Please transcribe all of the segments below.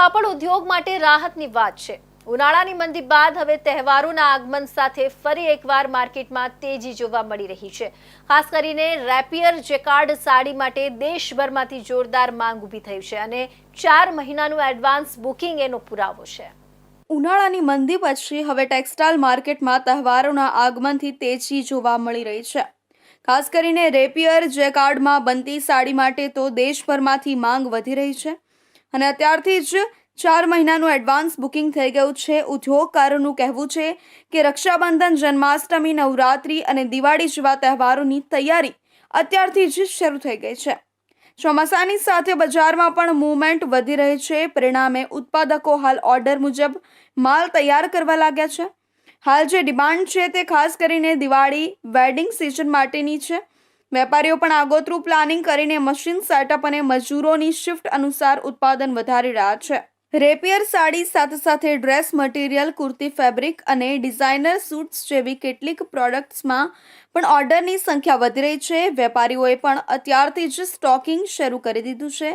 કાપડ ઉદ્યોગ માટે રાહતની વાત છે. ઉનાળાની મંદી બાદ હવે તહેવારોના આગમન સાથે ફરી એકવાર માર્કેટમાં તેજી જોવા મળી રહી છે. ખાસ કરીને રેપિયર જેકાર્ડ સાડી માટે દેશભરમાંથી જોરદાર માંગ ઊભી થઈ છે અને ચાર મહિનાનું એડવાન્સ બુકિંગ એનો પુરાવો છે. ઉનાળાની મંદી પછી હવે ટેક્સટાઇલ માર્કેટમાં તહેવારોના આગમનથી તેજી જોવા મળી રહી છે. ખાસ કરીને રેપિયર જેકાર્ડમાં બનતી સાડી માટે તો દેશભરમાંથી માંગ વધી રહી છે. અને અત્યારથી જ ચાર મહિનાનું એડવાન્સ બુકિંગ થઈ ગયું છે. ઉદ્યોગકારોનું કહેવું છે કે રક્ષાબંધન, જન્માષ્ટમી, નવરાત્રિ અને દિવાળી જેવા તહેવારોની તૈયારી અત્યારથી જ શરૂ થઈ ગઈ છે. ચોમાસાની સાથે બજારમાં પણ મૂવમેન્ટ વધી રહી છે. પરિણામે ઉત્પાદકો હાલ ઓર્ડર મુજબ માલ તૈયાર કરવા લાગ્યા છે. હાલ જે ડિમાન્ડ છે તે ખાસ કરીને દિવાળી વેડિંગ સિઝન માટેની છે. વેપારીઓ પણ આગોતરું પ્લાનિંગ કરીને મશીન સેટઅપ અને મજૂરોની શિફ્ટ અનુસાર ઉત્પાદન વધારી રહ્યા છે. રેપિયર સાડી સાથે સાથે ડ્રેસ મટીરિયલ કુર્તી ફેબ્રિક અને ડિઝાઇનર સૂટ્સ જેવી કેટલીક પ્રોડક્ટ્સમાં પણ ઓર્ડરની સંખ્યા વધી રહી છે. વેપારીઓએ પણ અત્યારથી જ સ્ટોકિંગ શરૂ કરી દીધું છે.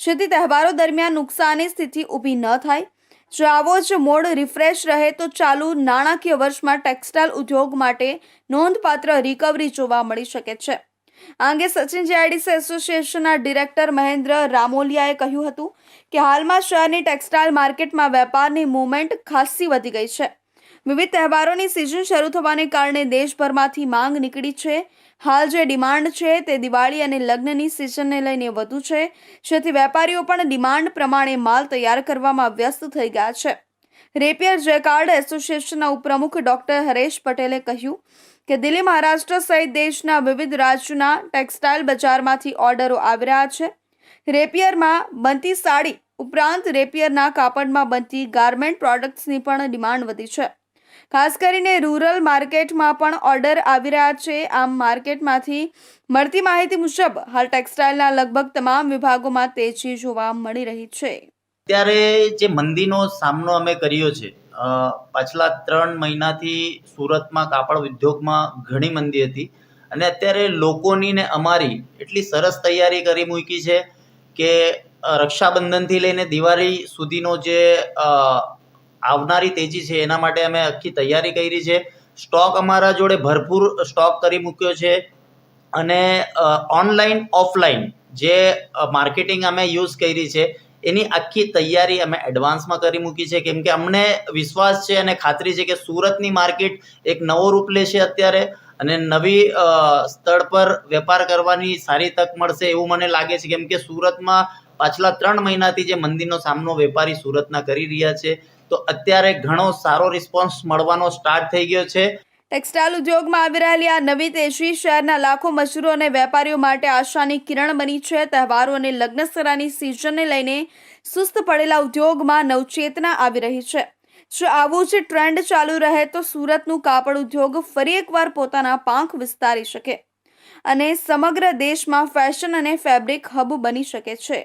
જેથી તહેવારો દરમિયાન નુકસાનની સ્થિતિ ઊભી ન થાય. જો આવો જ મોડ રિફ્રેશ રહે તો ચાલુ નાણાકીય વર્ષમાં ટેક્સટાઇલ ઉદ્યોગ માટે નોંધપાત્ર રિકવરી જોવા મળી શકે છે. આ અંગે સચિન જેઆઈડીસી એસોસિએશનના ડિરેક્ટર મહેન્દ્ર રામોલિયાએ કહ્યું હતું કે હાલમાં શહેરની ટેક્સટાઇલ માર્કેટમાં વેપારની મૂવમેન્ટ ખાસ્સી વધી ગઈ છે. વિવિધ તહેવારોની સિઝન શરૂ થવાને કારણે દેશભરમાંથી માંગ નીકળી છે. હાલ જે ડિમાન્ડ છે તે દિવાળી અને લગ્નની સિઝનને લઈને વધુ છે. જેથી વેપારીઓ પણ ડિમાન્ડ પ્રમાણે માલ તૈયાર કરવામાં વ્યસ્ત થઈ ગયા છે. રેપિયર જેકાર્ડ એસોસિએશનના ઉપપ્રમુખ ડોક્ટર હરેશ પટેલે કહ્યું કે દિલ્હી મહારાષ્ટ્ર સહિત દેશના વિવિધ રાજ્યોના ટેક્સટાઇલ બજારમાંથી ઓર્ડરો આવી રહ્યા છે. રેપિયરમાં બનતી સાડી ઉપરાંત રેપિયરના કાપડમાં બનતી ગાર્મેન્ટ પ્રોડક્ટ્સની પણ ડિમાન્ડ વધી છે. ખાસ કરીને રૂરલ માર્કેટમાં પણ ઓર્ડર આવી રહ્યા છે. આમ માર્કેટમાંથી મળતી માહિતી મુજબ હાલ ટેક્સટાઇલના લગભગ તમામ વિભાગોમાં તેજી જોવા મળી રહી છે. અત્યારે જે મંદીનો સામનો અમે કર્યો છે પાછલા ત્રણ મહિનાથી સુરતમાં કાપડ ઉદ્યોગમાં ઘણી મંદી હતી. અને અત્યારે લોકોની ને અમારી એટલી સરસ તૈયારી કરી મૂકી છે કે રક્ષાબંધનથી લઈને દિવાળી સુધીનો જે આવનારી તેજી છે એના માટે અમે આખી તૈયારી કરી છે. સ્ટોક અમારા જોડે ભરપૂર સ્ટોક કરી મૂક્યો છે. અને ઓનલાઈન ઓફલાઈન જે માર્કેટિંગ અમે યુઝ કરી છે એની આખી તૈયારી અમે એડવાન્સમાં કરી મૂકી છે. કેમ કે અમને વિશ્વાસ છે અને ખાતરી છે કે સુરતની માર્કેટ એક નવો રૂપ લેશે અત્યારે અને નવી સ્થળ પર વેપાર કરવાની સારી તક મળશે એવું મને લાગે છે. કેમ કે સુરતમાં પાછલા ત્રણ મહિનાથી જે મંદિરનો સામનો વેપારી સુરતના કરી રહ્યા છે, તો અત્યારે ઘણો સારો રિસ્પોન્સ મળવાનો સ્ટાર્ટ થઈ ગયો છે. ટેક્સટાઇલ ઉદ્યોગમાં આવી રહેલી આ નવી તેજી શહેરના લાખો મજૂરો અને વેપારીઓ માટે આશાની કિરણ બની છે. તહેવારો અને લગ્નસરાની સિઝનને લઈને સુસ્ત પડેલા ઉદ્યોગમાં નવચેતના આવી રહી છે. જો આવું જ ટ્રેન્ડ ચાલુ રહે તો સુરતનું કાપડ ઉદ્યોગ ફરી એકવાર પોતાના પાંખ વિસ્તારી શકે અને સમગ્ર દેશમાં ફેશન અને ફેબ્રિક હબ બની શકે છે.